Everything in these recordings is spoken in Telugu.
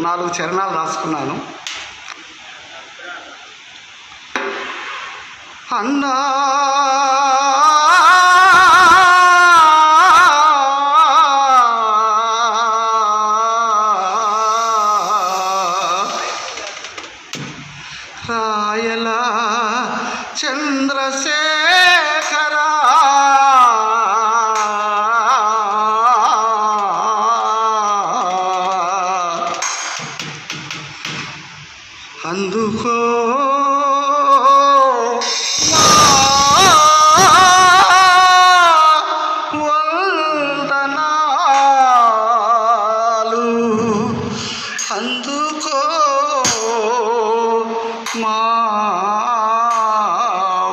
నాలుగు చరణాలు రాసుకున్నాను. అన్నా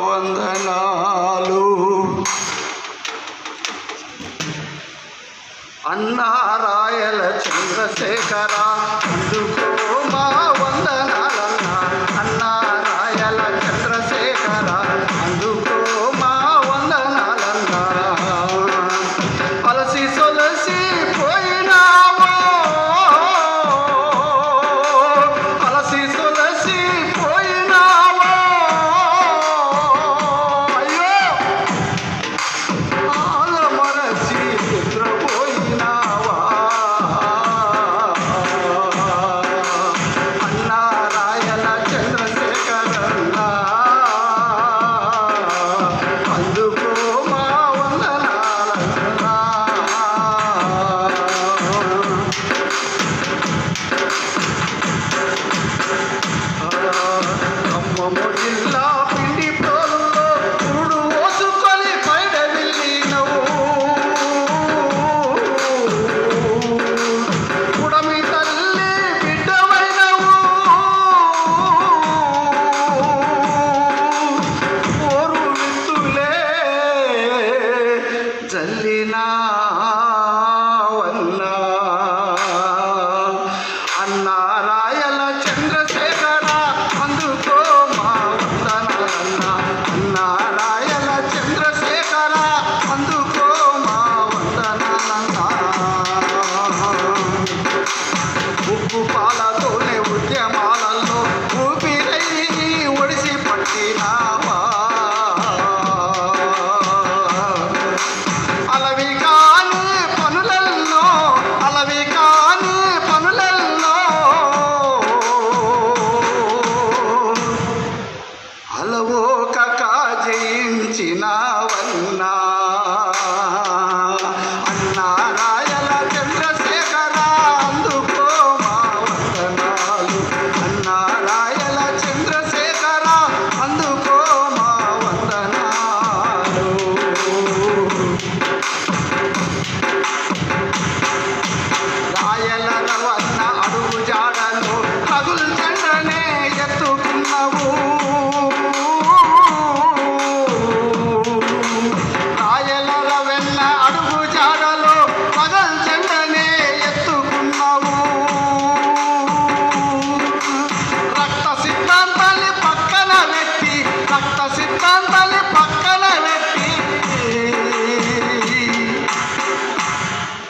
వందనాలు. అన్నారాయల చంద్రశేఖరా అన్నారాయల చంద్రశేఖర అందుకో మా వందనాలన్న. అన్నారాయల చంద్రశేఖర అందుకో మా వందనాలన్న. ఉప్పు పాలతోనే ఉద్యమాలలో ఊపిరై ఒడిసి ದಿನವನ್ನ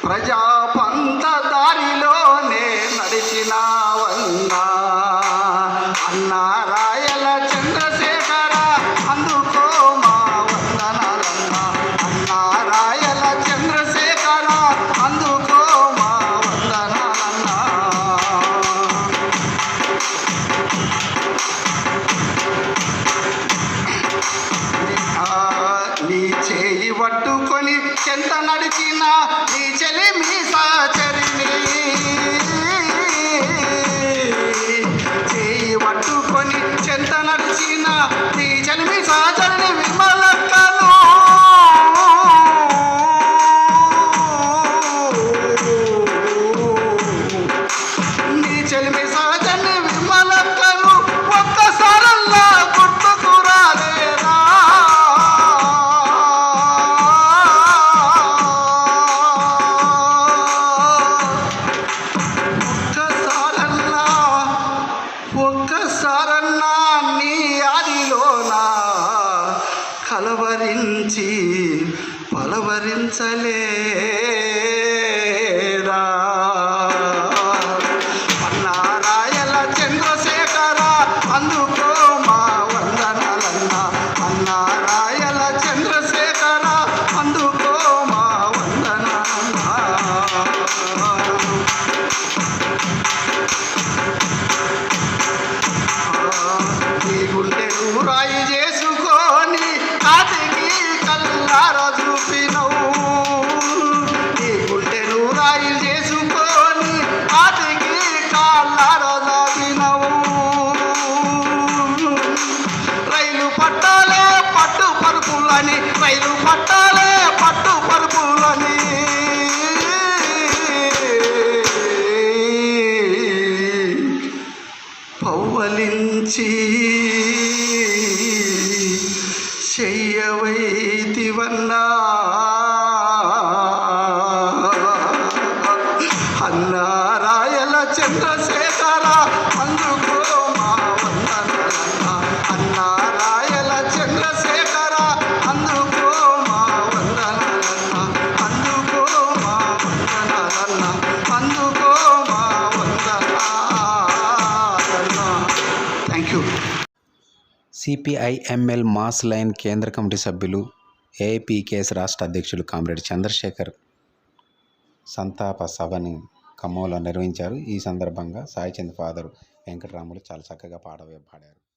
来家。చెంత నడిచినా నీ చెలి మీ సాచరిని చేయి పట్టుకొని చెంత నడిచినా నీ చెలి మీ సాచరిని విమలక్కను నీ చెలిమి సాచరిని విమలక్క चले ఆవలించి చెయ్యవైతివన్నా. అన్నారాయల Chandrashekhara CPI ML mass line కేంద్ర కమిటీ సభ్యులు ఏఐపికేఎస్ రాష్ట్ర అధ్యక్షులు కామ్రేడ్ చంద్రశేఖర్ సంతాప సభని ఖమ్మంలో నిర్వహించారు. ఈ సందర్భంగా సాయిచంద్ ఫాదర్ వెంకటరాములు చాలా చక్కగా పాడ పాడారు.